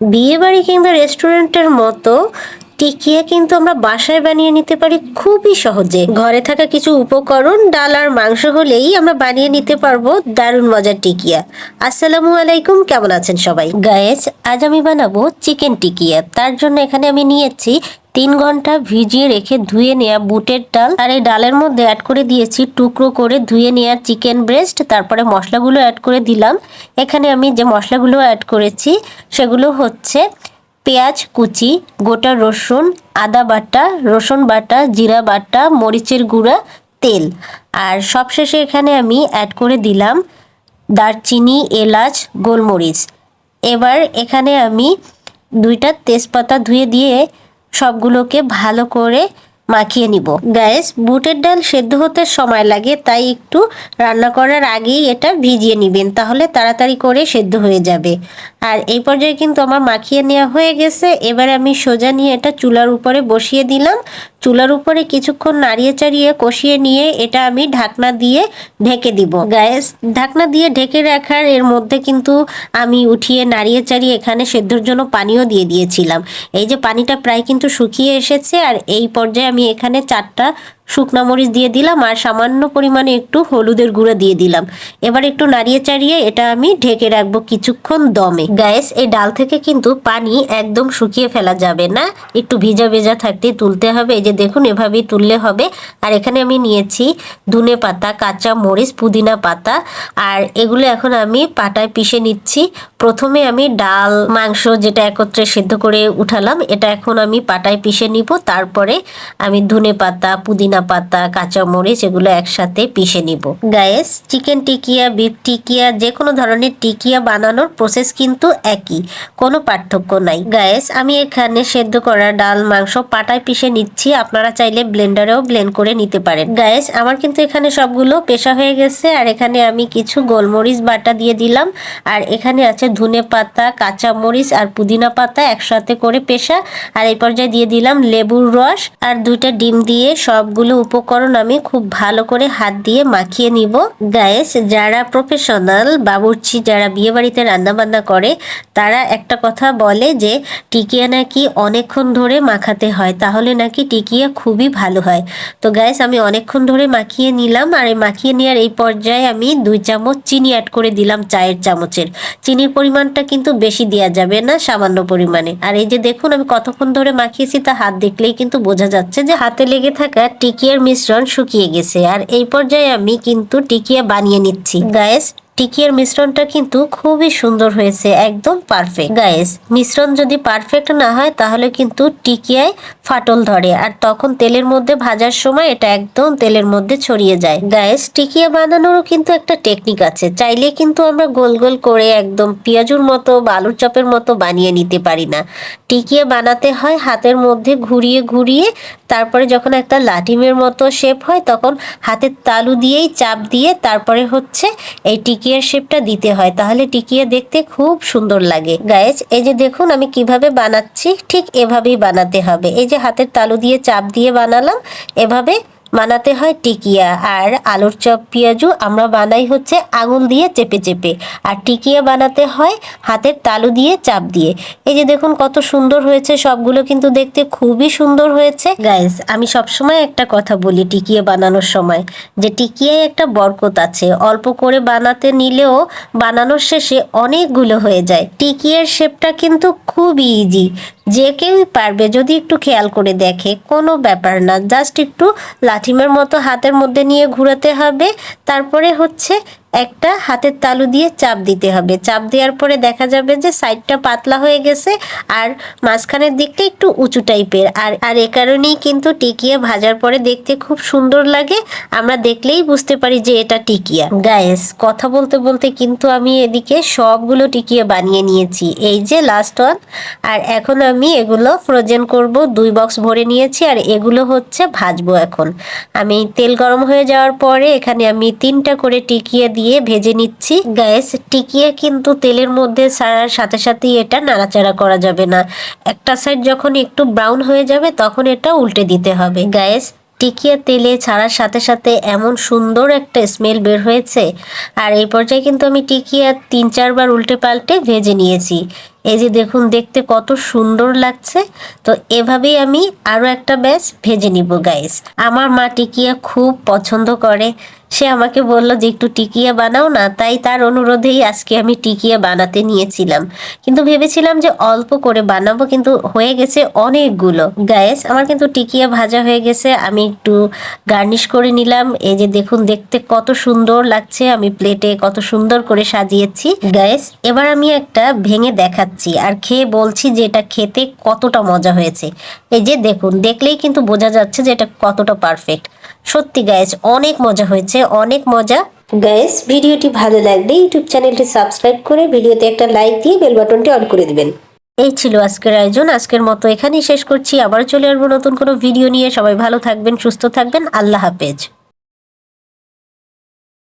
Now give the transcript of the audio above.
বিয়ে বাড়ি কিংবা রেস্টুরেন্টের মতো টিকিয়া কিন্তু আমরা বাসায় বানিয়ে নিতে পারি খুবই সহজে। ঘরে থাকা কিছু উপকরণ, ডাল আর মাংস হলেই আমরা বানিয়ে নিতে পারব দারুণ মজার টিকিয়া। আসসালামু আলাইকুম, কেমন আছেন সবাই? গায়েজ আজ আমি বানাবো চিকেন টিকিয়া। তার জন্য এখানে আমি নিয়েছি তিন ঘণ্টা ভিজিয়ে রেখে ধুয়ে নেওয়া বুটের ডাল আর এই ডালের মধ্যে অ্যাড করে দিয়েছি টুকরো করে ধুয়ে নেওয়া চিকেন ব্রেস্ট তারপরে মশলাগুলো অ্যাড করে দিলাম। এখানে আমি যে মশলাগুলো অ্যাড করেছি, সেগুলো হচ্ছে পেঁয়াজ কুচি, গোটা রসুন, আদা বাটা, রসুন বাটা, জিরা বাটা, মরিচের গুঁড়া, তেল। আর সবশেষে এখানে আমি অ্যাড করে দিলাম দারচিনি, এলাচ, গোলমরিচ। এবার এখানে আমি দুইটা তেজপাতা ধুয়ে দিয়ে সবগুলোকে ভালো করে মাখিয়ে নিব। গ্যাস, বুটের ডাল সেদ্ধ হতে সময় লাগে, তাই একটু রান্না করার আগেই এটা ভিজিয়ে নেবেন, তাহলে তাড়াতাড়ি করে সেদ্ধ হয়ে যাবে। আর এই পর্যায়ে কিন্তু আমার মাখিয়ে নেওয়া হয়ে গেছে। এবার আমি সোজা নিয়ে এটা চুলার উপরে বসিয়ে দিলাম। চুলার উপরে কিছুক্ষণ নাড়িয়ে চাড়িয়ে কষিয়ে নিয়ে এটা আমি ঢাকনা দিয়ে ঢেকে দিব। গ্যাস, ঢাকনা দিয়ে ঢেকে রাখার এর মধ্যে কিন্তু আমি উঠিয়ে নাড়িয়ে চাড়িয়ে এখানে সেদ্ধর জন্য পানিও দিয়ে দিয়েছিলাম। এই যে পানিটা প্রায় কিন্তু শুকিয়ে এসেছে আর এই পর্যায়ে আমি এখানে চারটা শুকনো মরিচ দিয়ে দিলাম আর সামান্য পরিমাণে একটু হলুদের গুঁড়ো দিয়ে দিলাম। এবার একটু নাড়িয়ে চাড়িয়ে এটা আমি ঢেকে রাখব কিছুক্ষণ দমে। গ্যাস, এই ডাল থেকে কিন্তু পানি একদম শুকিয়ে ফেলা যাবে না। একটু ভিজা ভেজা থাকতে তুলতে হবে। এই যে দেখুন, এভাবেই তুললে হবে। আর এখানে আমি নিয়েছি ধনে পাতা, কাঁচা মরিচ, পুদিনা পাতা। আর এগুলো এখন আমি পাটায় পিষে নিচ্ছি। প্রথমে আমি ডাল, মাংস যেটা একত্রে সেদ্ধ করে উঠালাম, এটা এখন আমি পাটায় পিষে নিব। তারপরে আমি ধনে পাতা, পুদিনা পাতা কাঁচা মরিচ এগুলো একসাথে পিষে নিব। Guys, chicken tikia, beef tikia যে কোনো ধরনের টিকিয়া বানানোর প্রসেস কিন্তু একই, কোনো পার্থক্য নাই। গায়েস, আমি এখানে সেদ্ধ করা ডাল, মাংস পাটায় পিষে নিচ্ছি, আপনারা চাইলে ব্লেন্ডারেও ব্লেন্ড করে নিতে পারেন। গায়েস, আমার কিন্তু এখানে সবগুলো পেশা হয়ে গেছে, আর এখানে আমি কিছু গোলমরিচ বাটা দিয়ে দিলাম, আর এখানে আছে ধনে পাতা, কাঁচা মরিচ আর পুদিনা পাতা একসাথে করে পেশা। আর এই পর্যায়ে দিয়ে দিলাম লেবুর রস। আর দুইটা ডিম দিয়ে সবগুলো উপকরণ আমি খুব ভালো করে হাত দিয়ে মাখিয়ে নিব। গায়েস যারা প্রফেশনাল বাবুর্চি যারা বিয়ে বাড়িতে রান্না বান্না করে, তারা একটা কথা বলে যে, টিকিয়া নাকি অনেকক্ষণ ধরে মাখাতে হয়, তাহলে নাকি টিকিয়া খুবই ভালো হয়। তো গ্যাস আমি অনেকক্ষণ ধরে মাখিয়ে নিলাম। আর এই মাখিয়ে নেওয়ার এই পর্যায়ে আমি দুই চামচ চিনি অ্যাড করে দিলাম চায়ের চামচের। চিনির পরিমাণটা কিন্তু বেশি দেওয়া যাবে না সামান্য পরিমাণে। আর এই যে দেখুন, আমি কতক্ষণ ধরে মাখিয়েছি, তা হাত দেখলেই কিন্তু বোঝা যাচ্ছে যে হাতে লেগে থাকা টিকিয়ার মিশ্রণ শুকিয়ে গেছে। আর এই পর্যায়ে আমি কিন্তু টিকিয়া বানিয়ে নিচ্ছি। গায়েস টিকিয়ার মিশ্রণটা কিন্তু খুবই সুন্দর হয়েছে, একদম পারফেক্ট গায়েস মিশ্রণ যদি পারফেক্ট না হয়, তাহলে কিন্তু টিকিয়ায় ফাটল ধরে আর তখন তেলের মধ্যে ভাজার সময় এটা একদম তেলের মধ্যে ছড়িয়ে যায়। গায়েস টিকিয়া বানানোরও কিন্তু একটা টেকনিক আছে, চাইলে কিন্তু আমরা গোল গোল করে একদম পেঁয়াজুর মতো বা আলুর চপের মতো বানিয়ে নিতে পারি না। টিকিয়া বানাতে হয় হাতের মধ্যে ঘুরিয়ে ঘুরিয়ে, তারপরে যখন একটা লাঠিমের মতো শেপ হয়, তখন হাতের তালু দিয়েই চাপ দিয়ে তারপরে হচ্ছে এই টিকিয়ার শেপটা দিতে হয়, তাহলে টিকিয়া দেখতে খুব সুন্দর লাগে। গায়েজ এই যে দেখুন আমি কীভাবে বানাচ্ছি, ঠিক এভাবেই বানাতে হবে। এই যে হাতের তালু দিয়ে চাপ দিয়ে বানালাম, এভাবে বানাতে হয় টিকিয়া। আর আলুর চপ পেঁয়াজু আমরা বানাই হচ্ছে আঙুল দিয়ে চেপে চেপে। আর টিকিয়া বানাতে হয় হাতের তালু দিয়ে, চাপ দিয়ে। এই যে দেখুন কত সুন্দর হয়েছে সবগুলো কিন্তু দেখতে খুবই সুন্দর হয়েছে। গাইস আমি সবসময় একটা কথা বলি টিকিয়া বানানোর সময়, যে টিকিয়ায় একটা বরকত আছে। অল্প করে বানাতে নিলেও বানানোর শেষে অনেকগুলো হয়ে যায়। টিকিয়ার শেপটা কিন্তু খুবই ইজি যে কেউই পারবে যদি একটু খেয়াল করে দেখে, কোনো ব্যাপার না। জাস্ট একটু লাঠিমের মতো হাতের মধ্যে নিয়ে ঘুরাতে হবে। তারপরে হচ্ছে একটা হাতের তালু দিয়ে চাপ দিতে হবে। চাপ দেওয়ার পরে দেখা যাবে যে সাইডটা পাতলা হয়ে গেছে আর মাঝখানের দিকটা একটু উঁচু টাইপের। আর আর এ কারণেই কিন্তু টিকিয়া ভাজার পরে দেখতে খুব সুন্দর লাগে। আমরা দেখলেই বুঝতে পারি যে এটা টিকিয়া। গায়েস কথা বলতে বলতে কিন্তু আমি এদিকে সবগুলো টিকিয়া বানিয়ে নিয়েছি। এই যে লাস্ট ওয়ান আর এখন আমি এগুলো ফ্রোজেন করব, দুই বক্স ভরে নিয়েছি আর এগুলো হচ্ছে ভাজবো এখন। আমি তেল গরম হয়ে যাওয়ার পরে এখানে আমি তিনটা করে টিকিয়া দিয়ে ভেজে নিচ্ছি। গ্যাস টিকিয়া কিন্তু তেলের মধ্যে ছাড়ার সাথে সাথেই এটা নাড়াচাড়া করা যাবে না। একটা সাইড যখন একটু ব্রাউন হয়ে যাবে, তখন এটা উল্টে দিতে হবে। গ্যাস টিকিয়া তেলে ছাড়ার সাথে সাথে এমন সুন্দর একটা স্মেল বের হয়েছে। আর এই পর্যায়ে কিন্তু আমি টিকিয়া তিন চারবার উল্টে পাল্টে ভেজে নিয়েছি। এই যে দেখুন, দেখতে কত সুন্দর লাগছে। তো এভাবেই আমি আরও একটা ব্যাচ ভেজে নিব গাইস আমার মা টিকিয়া খুব পছন্দ করে। সে আমাকে বলল যে, একটু টিকিয়া বানাও না। তাই তার অনুরোধেই আজকে আমি টিকিয়া বানাতে নিয়েছিলাম। কিন্তু ভেবেছিলাম যে, অল্প করে বানাবো, কিন্তু হয়ে গেছে অনেকগুলো। গ্যাস, আমার কিন্তু টিকিয়া ভাজা হয়ে গেছে। আমি একটু গার্নিশ করে নিলাম। এই যে দেখুন, দেখতে কত সুন্দর লাগছে। আমি প্লেটে কত সুন্দর করে সাজিয়েছি। গ্যাস, এবার আমি একটা ভেঙে দেখাচ্ছি আর খেয়ে বলছি যে, এটা খেতে কতটা মজা হয়েছে। এই যে দেখুন, দেখলেই কিন্তু বোঝা যাচ্ছে যে, এটা কতটা পারফেক্ট। সত্যি গাইজ অনেক মজা হয়েছে, অনেক মজা। গাইজ ভিডিওটি ভালো লাগলে ইউটিউব চ্যানেলটি সাবস্ক্রাইব করে ভিডিওতে একটা লাইক দিয়ে বেল বাটনটি অন করে দিবেন। এই ছিল আজকের আয়োজন, আজকের মতো এখানেই শেষ করছি। আবার চলে আসব নতুন কোনো ভিডিও নিয়ে। সবাই ভালো থাকবেন, সুস্থ থাকবেন। আল্লাহ হাফেজ।